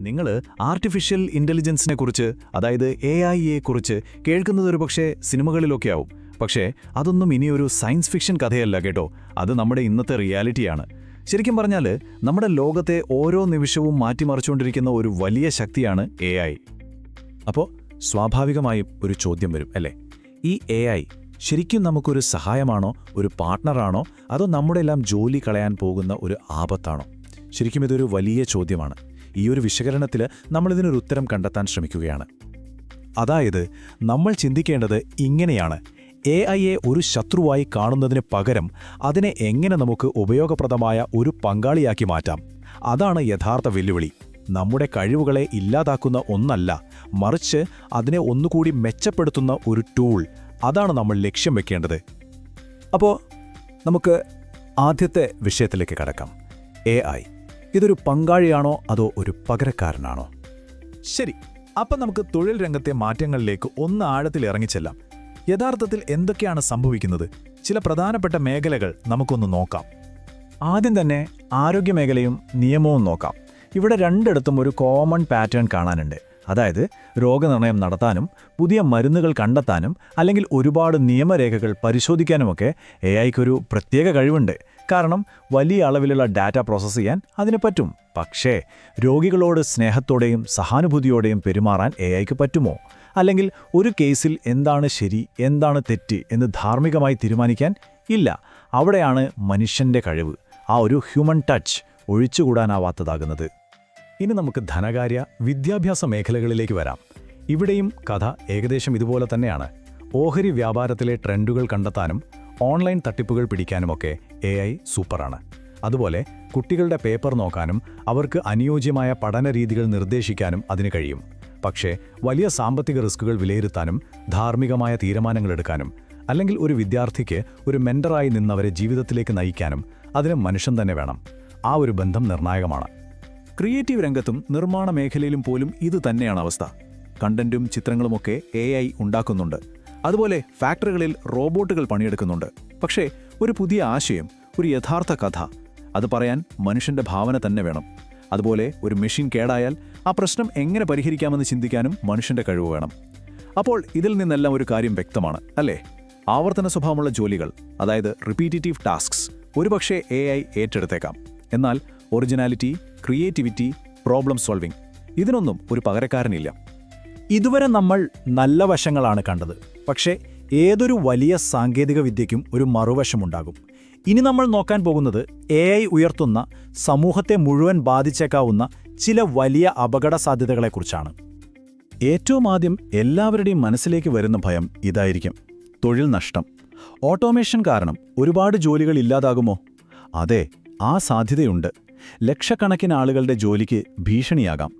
നിങ്ങൾ ആർട്ടിഫിഷ്യൽ ഇന്റലിജൻസിനെ കുറിച്ച് അതായത് എ ഐയെ കുറിച്ച് കേൾക്കുന്നത് ഒരു പക്ഷേ സിനിമകളിലൊക്കെ ആവും. പക്ഷേ അതൊന്നും ഇനിയൊരു സയൻസ് ഫിക്ഷൻ കഥയല്ല കേട്ടോ. അത് നമ്മുടെ ഇന്നത്തെ റിയാലിറ്റിയാണ് ശരിക്കും പറഞ്ഞാൽ നമ്മുടെ ലോകത്തെ ഓരോ നിമിഷവും മാറ്റിമറിച്ചുകൊണ്ടിരിക്കുന്ന ഒരു വലിയ ശക്തിയാണ് എ ഐ അപ്പോൾ സ്വാഭാവികമായും ഒരു ചോദ്യം വരും അല്ലേ? ഈ എ ഐ ശരിക്കും നമുക്കൊരു സഹായമാണോ? ഒരു പാർട്ട്ണറാണോ അതോ നമ്മുടെ എല്ലാം ജോലി കളയാൻ പോകുന്ന ഒരു ആപത്താണോ? ശരിക്കും ഇതൊരു വലിയ ചോദ്യമാണ്. ഈ ഒരു വിശകലനത്തിൽ നമ്മളിതിനൊരു ഉത്തരം കണ്ടെത്താൻ ശ്രമിക്കുകയാണ്. അതായത് നമ്മൾ ചിന്തിക്കേണ്ടത് ഇങ്ങനെയാണ്. എ ഐയെ ഒരു ശത്രുവായി കാണുന്നതിന് പകരം അതിനെ എങ്ങനെ നമുക്ക് ഉപയോഗപ്രദമായ ഒരു പങ്കാളിയാക്കി മാറ്റാം? അതാണ് യഥാർത്ഥ വെല്ലുവിളി. നമ്മുടെ കഴിവുകളെ ഇല്ലാതാക്കുന്ന ഒന്നല്ല മറിച്ച് അതിനെ ഒന്നുകൂടി മെച്ചപ്പെടുത്തുന്ന ഒരു ടൂൾ. അതാണ് നമ്മൾ ലക്ഷ്യം വെക്കേണ്ടത്. അപ്പോൾ നമുക്ക് ആദ്യത്തെ വിഷയത്തിലേക്ക് കടക്കാം. A I. ഇതൊരു പങ്കാളിയാണോ അതോ ഒരു പകരക്കാരനാണോ? ശരി അപ്പം നമുക്ക് തൊഴിൽ രംഗത്തെ മാറ്റങ്ങളിലേക്ക് ഒന്ന് ആഴത്തിൽ ഇറങ്ങിച്ചെല്ലാം യഥാർത്ഥത്തിൽ എന്തൊക്കെയാണ് സംഭവിക്കുന്നത്? ചില പ്രധാനപ്പെട്ട മേഖലകൾ നമുക്കൊന്ന് നോക്കാം. ആദ്യം തന്നെ ആരോഗ്യമേഖലയും നിയമവും നോക്കാം. ഇവിടെ രണ്ടിടത്തും ഒരു കോമൺ പാറ്റേൺ കാണാനുണ്ട്. അതായത് രോഗനിർണയം നടത്താനും പുതിയ മരുന്നുകൾ കണ്ടെത്താനും അല്ലെങ്കിൽ ഒരുപാട് നിയമരേഖകൾ പരിശോധിക്കാനുമൊക്കെ എ ഐക്കൊരു പ്രത്യേക കഴിവുണ്ട്. കാരണം വലിയ അളവിലുള്ള ഡാറ്റ പ്രോസസ്സ് ചെയ്യാൻ അതിന് പറ്റും. പക്ഷേ രോഗികളോട് സ്നേഹത്തോടെയും സഹാനുഭൂതിയോടെയും പെരുമാറാൻ എ ഐക്ക് പറ്റുമോ? അല്ലെങ്കിൽ ഒരു കേസിൽ എന്താണ് ശരി എന്താണ് തെറ്റ് എന്ന് ധാർമ്മികമായി തീരുമാനിക്കാൻ ഇല്ല. അവിടെയാണ് മനുഷ്യന്റെ കഴിവ് ആ ഒരു ഹ്യൂമൻ ടച്ച് ഒഴിച്ചുകൂടാനാവാത്തതാകുന്നത്. ഇനി നമുക്ക് ധനകാര്യ വിദ്യാഭ്യാസ മേഖലകളിലേക്ക് വരാം. ഇവിടെയും കഥ ഏകദേശം ഇതുപോലെ തന്നെയാണ്. ഓഹരി വ്യാപാരത്തിലെ ട്രെൻഡുകൾ കണ്ടെത്താനും ഓൺലൈൻ തട്ടിപ്പുകൾ പിടിക്കാനുമൊക്കെ എ ഐ സൂപ്പറാണ്. അതുപോലെ കുട്ടികളുടെ പേപ്പർ നോക്കാനും അവർക്ക് അനുയോജ്യമായ പഠന രീതികൾ നിർദ്ദേശിക്കാനും അതിന് കഴിയും. പക്ഷേ വലിയ സാമ്പത്തിക റിസ്കുകൾ വിലയിരുത്താനും ധാർമ്മികമായ തീരുമാനങ്ങളെടുക്കാനും അല്ലെങ്കിൽ ഒരു വിദ്യാർത്ഥിക്ക് ഒരു മെൻഡറായി നിന്നവരെ ജീവിതത്തിലേക്ക് നയിക്കാനും അതിന് മനുഷ്യൻ തന്നെ വേണം. ആ ഒരു ബന്ധം നിർണായകമാണ്. ക്രിയേറ്റീവ് രംഗത്തും നിർമ്മാണ മേഖലയിലും പോലും ഇത് തന്നെയാണ് അവസ്ഥ. കണ്ടന്റും ചിത്രങ്ങളുമൊക്കെ എ ഐ ഉണ്ടാക്കുന്നുണ്ട്. അതുപോലെ ഫാക്ടറികളിൽ റോബോട്ടുകൾ പണിയെടുക്കുന്നുണ്ട്. പക്ഷേ ഒരു പുതിയ ആശയം ഒരു യഥാർത്ഥ കഥ അത് പറയാൻ മനുഷ്യന്റെ ഭാവന തന്നെ വേണം. അതുപോലെ ഒരു മെഷീൻ കേടായാൽ ആ പ്രശ്നം എങ്ങനെ പരിഹരിക്കാമെന്ന് ചിന്തിക്കാനും മനുഷ്യന്റെ കഴിവ് വേണം. അപ്പോൾ ഇതിൽ നിന്നെല്ലാം ഒരു കാര്യം വ്യക്തമാണ് അല്ലേ? ആവർത്തന സ്വഭാവമുള്ള ജോലികൾ അതായത് റിപ്പീറ്റേറ്റീവ് ടാസ്ക്സ് ഒരുപക്ഷെ എ ഐ ഏറ്റെടുത്തേക്കാം. എന്നാൽ ഒറിജിനാലിറ്റി ക്രിയേറ്റിവിറ്റി പ്രോബ്ലം സോൾവിംഗ് ഇതിനൊന്നും ഒരു പകരക്കാരനില്ല. ഇതുവരെ നമ്മൾ നല്ല വശങ്ങളാണ് കണ്ടത്. പക്ഷേ ഏതൊരു വലിയ സാങ്കേതിക വിദ്യയ്ക്കും ഒരു മറുവശമുണ്ടാകും. ഇനി നമ്മൾ നോക്കാൻ പോകുന്നത് എ ഐ ഉയർത്തുന്ന സമൂഹത്തെ മുഴുവൻ ബാധിച്ചേക്കാവുന്ന ചില വലിയ അപകട സാധ്യതകളെക്കുറിച്ചാണ് ഏറ്റവും ആദ്യം എല്ലാവരുടെയും മനസ്സിലേക്ക് വരുന്ന ഭയം ഇതായിരിക്കും. തൊഴിൽ നഷ്ടം. ഓട്ടോമേഷൻ കാരണം ഒരുപാട് ജോലികൾ ഇല്ലാതാകുമോ? അതെ ആ സാധ്യതയുണ്ട്. ലക്ഷക്കണക്കിന് ആളുകളുടെ ജോലിക്ക് ഭീഷണിയാകാം.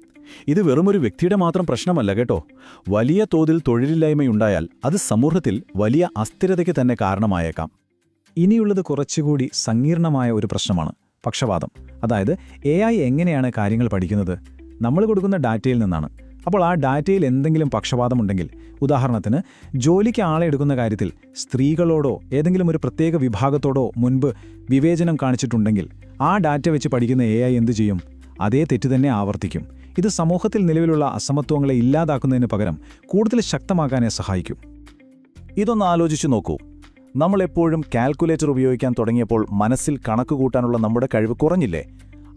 ഇത് വെറുമൊരു വ്യക്തിയുടെ മാത്രം പ്രശ്നമല്ല കേട്ടോ. വലിയ തോതിൽ തൊഴിലില്ലായ്മയുണ്ടായാൽ അത് സമൂഹത്തിൽ വലിയ അസ്ഥിരതയ്ക്ക് തന്നെ കാരണമായേക്കാം. ഇനിയുള്ളത് കുറച്ചുകൂടി സങ്കീർണമായ ഒരു പ്രശ്നമാണ്. പക്ഷവാദം അതായത് എ എങ്ങനെയാണ് കാര്യങ്ങൾ പഠിക്കുന്നത്? നമ്മൾ കൊടുക്കുന്ന ഡാറ്റയിൽ നിന്നാണ്. അപ്പോൾ ആ ഡാറ്റയിൽ എന്തെങ്കിലും പക്ഷപാതമുണ്ടെങ്കിൽ ഉദാഹരണത്തിന് ജോലിക്ക് ആളെ എടുക്കുന്ന കാര്യത്തിൽ സ്ത്രീകളോടോ ഏതെങ്കിലും ഒരു പ്രത്യേക വിഭാഗത്തോടോ മുൻപ് വിവേചനം കാണിച്ചിട്ടുണ്ടെങ്കിൽ ആ ഡാറ്റ വെച്ച് പഠിക്കുന്ന എ എന്തു ചെയ്യും? അതേ തെറ്റ് തന്നെ ആവർത്തിക്കും. ഇത് സമൂഹത്തിൽ നിലവിലുള്ള അസമത്വങ്ങളെ ഇല്ലാതാക്കുന്നതിന് പകരം കൂടുതൽ ശക്തമാക്കാനേ സഹായിക്കും. ഇതൊന്ന് ആലോചിച്ചു നോക്കൂ. നമ്മളെപ്പോഴും കാൽക്കുലേറ്റർ ഉപയോഗിക്കാൻ തുടങ്ങിയപ്പോൾ മനസ്സിൽ കണക്ക് കൂട്ടാനുള്ള നമ്മുടെ കഴിവ് കുറഞ്ഞില്ലേ?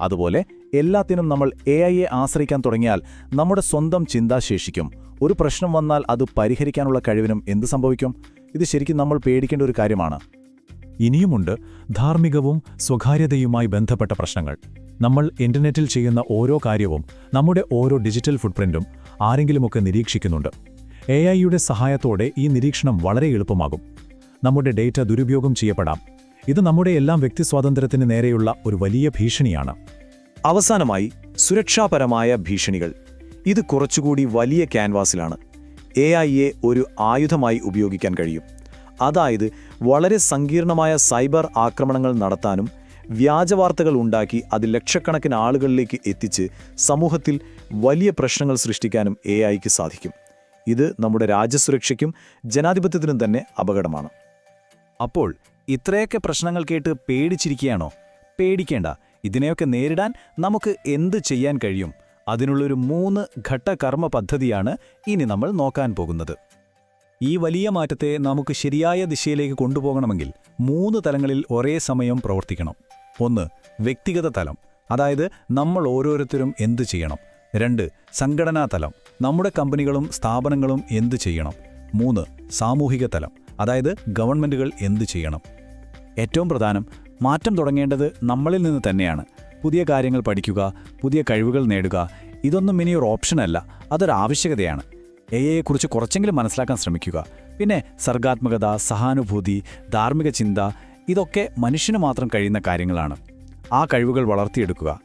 അതുപോലെ എല്ലാത്തിനും നമ്മൾ എ ഐയെ ആശ്രയിക്കാൻ തുടങ്ങിയാൽ നമ്മുടെ സ്വന്തം ചിന്താശേഷിക്കും ഒരു പ്രശ്നം വന്നാൽ അത് പരിഹരിക്കാനുള്ള കഴിവിനും എന്ത് സംഭവിക്കും? ഇത് ശരിക്കും നമ്മൾ പേടിക്കേണ്ട ഒരു കാര്യമാണ്. ഇനിയുമുണ്ട് ധാർമ്മികവും സ്വകാര്യതയുമായി ബന്ധപ്പെട്ട പ്രശ്നങ്ങൾ. നമ്മൾ ഇന്റർനെറ്റിൽ ചെയ്യുന്ന ഓരോ കാര്യവും നമ്മുടെ ഓരോ ഡിജിറ്റൽ ഫുട്പ്രിന്റും ആരെങ്കിലുമൊക്കെ നിരീക്ഷിക്കുന്നുണ്ട്. എ ഐയുടെ സഹായത്തോടെ ഈ നിരീക്ഷണം വളരെ എളുപ്പമാകും. നമ്മുടെ ഡേറ്റ ദുരുപയോഗം ചെയ്യപ്പെടാം. ഇത് നമ്മുടെ എല്ലാം വ്യക്തിസ്വാതന്ത്ര്യത്തിന് നേരെയുള്ള ഒരു വലിയ ഭീഷണിയാണ്. അവസാനമായി സുരക്ഷാപരമായ ഭീഷണികൾ. ഇത് കുറച്ചുകൂടി വലിയ ക്യാൻവാസിലാണ്. എ ഐയെ ഒരു ആയുധമായി ഉപയോഗിക്കാൻ കഴിയും. അതായത് വളരെ സങ്കീർണമായ സൈബർ ആക്രമണങ്ങൾ നടത്താനും വ്യാജവാർത്തകൾ ഉണ്ടാക്കി അത് ലക്ഷക്കണക്കിന് ആളുകളിലേക്ക് എത്തിച്ച് സമൂഹത്തിൽ വലിയ പ്രശ്നങ്ങൾ സൃഷ്ടിക്കാനും എ ഐക്ക് സാധിക്കും. ഇത് നമ്മുടെ രാജ്യസുരക്ഷയ്ക്കും ജനാധിപത്യത്തിനും തന്നെ അപകടമാണ്. അപ്പോൾ ഇത്രയൊക്കെ പ്രശ്നങ്ങൾ കേട്ട് പേടിച്ചിരിക്കുകയാണോ? പേടിക്കേണ്ട. ഇതിനെയൊക്കെ നേരിടാൻ നമുക്ക് എന്ത് ചെയ്യാൻ കഴിയും? അതിനുള്ളൊരു മൂന്ന് ഘട്ട കർമ്മ പദ്ധതിയാണ് ഇനി നമ്മൾ നോക്കാൻ പോകുന്നത്. ഈ വലിയ മാറ്റത്തെ നമുക്ക് ശരിയായ ദിശയിലേക്ക് കൊണ്ടുപോകണമെങ്കിൽ മൂന്ന് തലങ്ങളിൽ ഒരേ സമയം പ്രവർത്തിക്കണം. ഒന്ന് വ്യക്തിഗത തലം. അതായത് നമ്മൾ ഓരോരുത്തരും എന്തു ചെയ്യണം? രണ്ട് സംഘടനാ തലം. നമ്മുടെ കമ്പനികളും സ്ഥാപനങ്ങളും എന്തു ചെയ്യണം? മൂന്ന് സാമൂഹിക തലം. അതായത് ഗവൺമെന്റുകൾ എന്ത് ചെയ്യണം? ഏറ്റവും പ്രധാനം മാറ്റം തുടങ്ങേണ്ടത് നമ്മളിൽ നിന്ന് തന്നെയാണ്. പുതിയ കാര്യങ്ങൾ പഠിക്കുക പുതിയ കഴിവുകൾ നേടുക ഇതൊന്നും ഇനി ഒരു ഓപ്ഷനല്ല അതൊരു ആവശ്യകതയാണ്. എ യെക്കുറിച്ച് കുറച്ചെങ്കിലും മനസ്സിലാക്കാൻ ശ്രമിക്കുക. പിന്നെ സർഗാത്മകത സഹാനുഭൂതി ധാർമ്മിക ചിന്ത ഇതൊക്കെ മനുഷ്യന് മാത്രം കഴിയുന്ന കാര്യങ്ങളാണ്. ആ കഴിവുകൾ വളർത്തിയെടുക്കുക.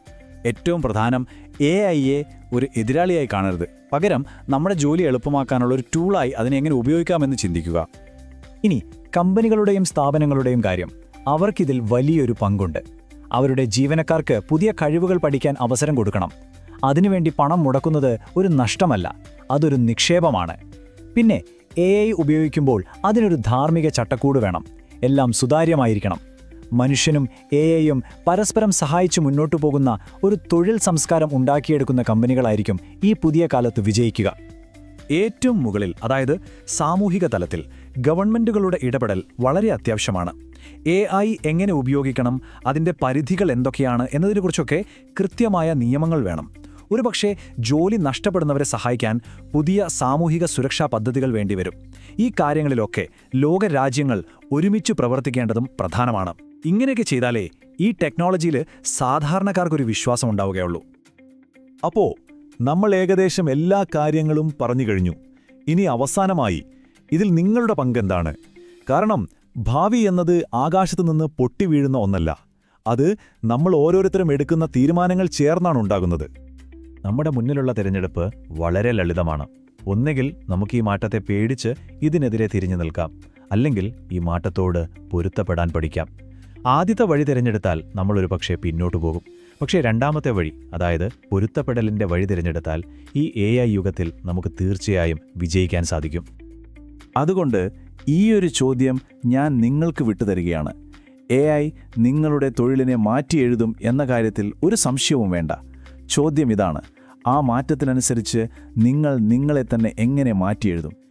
ഏറ്റവും പ്രധാനം എ ഐയെ ഒരു എതിരാളിയായി കാണരുത്. പകരം നമ്മുടെ ജോലി എളുപ്പമാക്കാനുള്ള ഒരു ടൂളായി അതിനെ എങ്ങനെ ഉപയോഗിക്കാമെന്ന് ചിന്തിക്കുക. ഇനി കമ്പനികളുടെയും സ്ഥാപനങ്ങളുടെയും കാര്യം. അവർക്കിതിൽ വലിയൊരു പങ്കുണ്ട്. അവരുടെ ജീവനക്കാർക്ക് പുതിയ കഴിവുകൾ പഠിക്കാൻ അവസരം കൊടുക്കണം. അതിനുവേണ്ടി പണം മുടക്കുന്നത് ഒരു നഷ്ടമല്ല അതൊരു നിക്ഷേപമാണ്. പിന്നെ എ ഐ ഉപയോഗിക്കുമ്പോൾ അതിനൊരു ധാർമ്മിക ചട്ടക്കൂട് വേണം. എല്ലാം സുതാര്യമായിരിക്കണം. മനുഷ്യനും എ ഐയും പരസ്പരം സഹായിച്ചു മുന്നോട്ടു പോകുന്ന ഒരു തൊഴിൽ സംസ്കാരം ഉണ്ടാക്കിയെടുക്കുന്ന കമ്പനികളായിരിക്കും ഈ പുതിയ കാലത്ത് വിജയിക്കുക. ഏറ്റവും മുകളിൽ അതായത് സാമൂഹിക തലത്തിൽ ഗവൺമെന്റുകളുടെ ഇടപെടൽ വളരെ അത്യാവശ്യമാണ്. എ ഐ എങ്ങനെ ഉപയോഗിക്കണം അതിന്റെ പരിധികൾ എന്തൊക്കെയാണ് എന്നതിനെക്കുറിച്ചൊക്കെ കൃത്യമായ നിയമങ്ങൾ വേണം. ഒരുപക്ഷെ ജോലി നഷ്ടപ്പെടുന്നവരെ സഹായിക്കാൻ പുതിയ സാമൂഹിക സുരക്ഷാ പദ്ധതികൾ വേണ്ടിവരും. ഈ കാര്യങ്ങളിലൊക്കെ ലോകരാജ്യങ്ങൾ ഒരുമിച്ച് പ്രവർത്തിക്കേണ്ടതും പ്രധാനമാണ്. ഇങ്ങനെയൊക്കെ ചെയ്താലേ ഈ ടെക്നോളജിയിൽ സാധാരണക്കാർക്കൊരു വിശ്വാസം ഉണ്ടാവുകയുള്ളൂ. അപ്പോൾ നമ്മൾ ഏകദേശം എല്ലാ കാര്യങ്ങളും പറഞ്ഞു കഴിഞ്ഞു. ഇനി അവസാനമായി ഇതിൽ നിങ്ങളുടെ പങ്കെന്താണ് കാരണം ഭാവി എന്നത് ആകാശത്തു നിന്ന് പൊട്ടി വീഴുന്ന ഒന്നല്ല. അത് നമ്മൾ ഓരോരുത്തരും എടുക്കുന്ന തീരുമാനങ്ങൾ ചേർന്നാണ് ഉണ്ടാകുന്നത്. നമ്മുടെ മുന്നിലുള്ള തിരഞ്ഞെടുപ്പ് വളരെ ലളിതമാണ്. ഒന്നുകിൽ നമുക്ക് ഈ മാറ്റത്തെ പേടിച്ച് ഇതിനെതിരെ തിരിഞ്ഞു നിൽക്കാം. അല്ലെങ്കിൽ ഈ മാറ്റത്തോട് പൊരുത്തപ്പെടാൻ പഠിക്കാം. ആദ്യത്തെ വഴി തിരഞ്ഞെടുത്താൽ നമ്മൾ ഒരു പക്ഷേ പിന്നോട്ട് പോകും. പക്ഷേ രണ്ടാമത്തെ വഴി അതായത് പൊരുത്തപ്പെടലിന്റെ വഴി തിരഞ്ഞെടുത്താൽ ഈ എ യുഗത്തിൽ നമുക്ക് തീർച്ചയായും വിജയിക്കാൻ സാധിക്കും. അതുകൊണ്ട് ഈ ഒരു ചോദ്യം ഞാൻ നിങ്ങൾക്ക് വിട്ടുതരികയാണ് എ ഐ നിങ്ങളുടെ തൊഴിലിനെ മാറ്റി എഴുതും എന്ന കാര്യത്തിൽ ഒരു സംശയവും വേണ്ട. ചോദ്യം ഇതാണ്. ആ മാറ്റത്തിനനുസരിച്ച് നിങ്ങൾ നിങ്ങളെ തന്നെ എങ്ങനെ മാറ്റിയെഴുതും